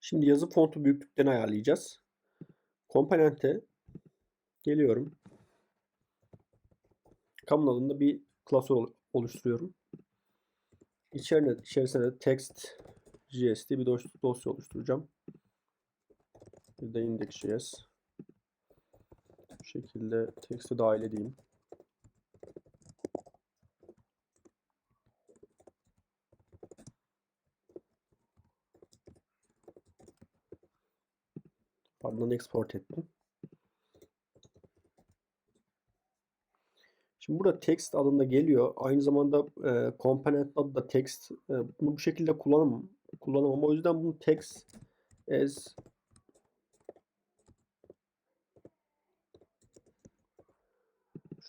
Şimdi yazı fontu büyüklüklerini ayarlayacağız. Komponente geliyorum. Common adında bir klasör ol- oluşturuyorum. İçerine, içerisine de text JS diye bir dos- dosya oluşturacağım. Bir de index.js. Bu şekilde text'i dahil edeyim. Ardından export ettim. Şimdi burada text adında geliyor. Aynı zamanda e, component adı da text. E, bunu bu şekilde kullanamam. Kullanamam. O yüzden bunu text as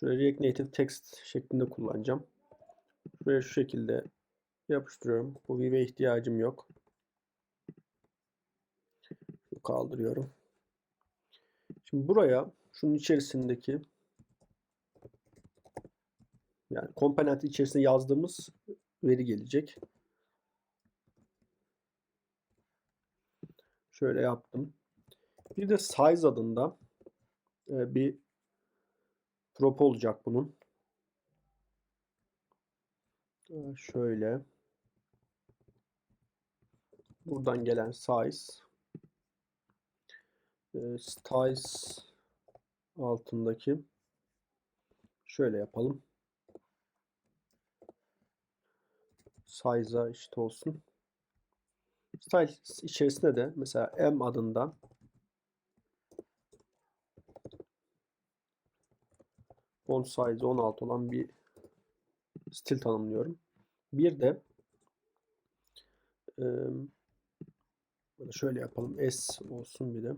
Şöyle React Native text şeklinde kullanacağım. Şuraya şu şekilde yapıştırıyorum. Bu view'e ihtiyacım yok. Kaldırıyorum. Şimdi buraya şunun içerisindeki yani komponent içerisinde yazdığımız veri gelecek. Şöyle yaptım. Bir de size adında e, bir prop olacak bunun. E, Şöyle. Buradan gelen size e, styles altındaki şöyle yapalım. Size'a eşit olsun. Style içerisinde de mesela M adından font size 16 olan bir stil tanımlıyorum. Bir de şöyle yapalım. S olsun bir de.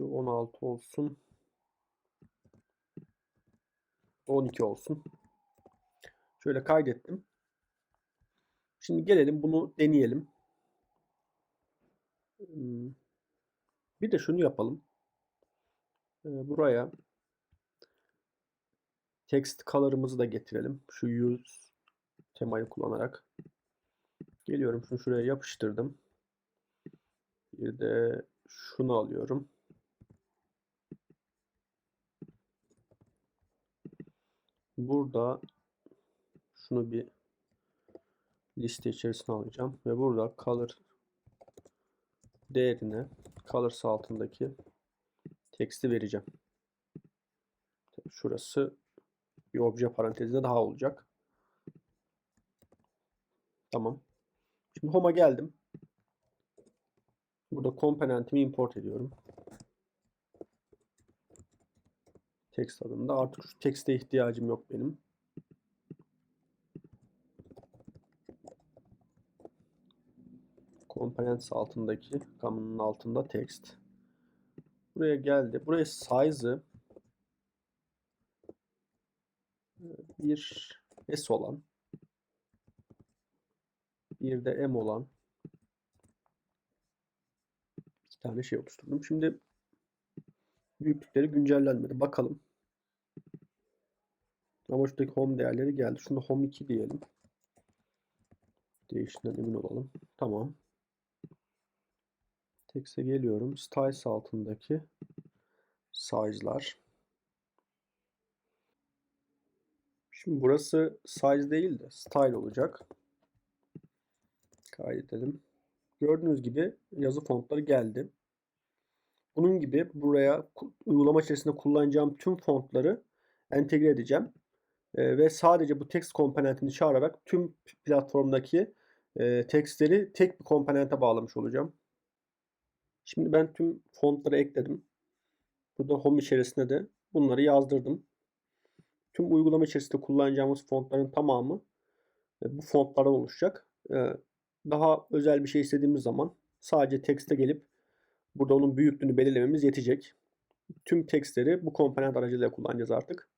Şu 16 olsun. 12 olsun. Şöyle kaydettim. Şimdi gelelim bunu deneyelim. Hmm. Bir de şunu yapalım. Ee, Buraya text color'ımızı da getirelim. Şu use temayı kullanarak. Geliyorum şunu şuraya yapıştırdım. Bir de şunu alıyorum. Burada şunu bir liste içerisine alacağım ve burada color değerine colors altındaki teksti vereceğim. Şurası bir obje parantezinde daha olacak. Tamam. Şimdi home'a geldim. Burada komponentimi import ediyorum. Text adında. Artık şu tekste ihtiyacım yok benim. Components altındaki common'ın altında text. Buraya geldi. Buraya size'ı bir S olan bir de M olan iki tane şey oluşturdum. Şimdi büyüklükleri güncellenmedi. Bakalım. Ama şuradaki home değerleri geldi. Şunu home 2 diyelim. Değişinden emin olalım. Tamam. Text'e geliyorum. Styles altındaki size'lar. Şimdi burası size değil de style olacak. Kaydedelim. Gördüğünüz gibi yazı fontları geldi. Bunun gibi buraya uygulama içerisinde kullanacağım tüm fontları entegre edeceğim. Ee, ve sadece bu text komponentini çağırarak tüm platformdaki e, textleri tek bir komponente bağlamış olacağım. Şimdi ben tüm fontları ekledim. Burada home içerisinde de bunları yazdırdım. Tüm uygulama içerisinde kullanacağımız fontların tamamı e, bu fontlardan oluşacak. E, daha özel bir şey istediğimiz zaman sadece text'e gelip burada onun büyüklüğünü belirlememiz yetecek. Tüm textleri bu komponent aracılığıyla kullanacağız artık.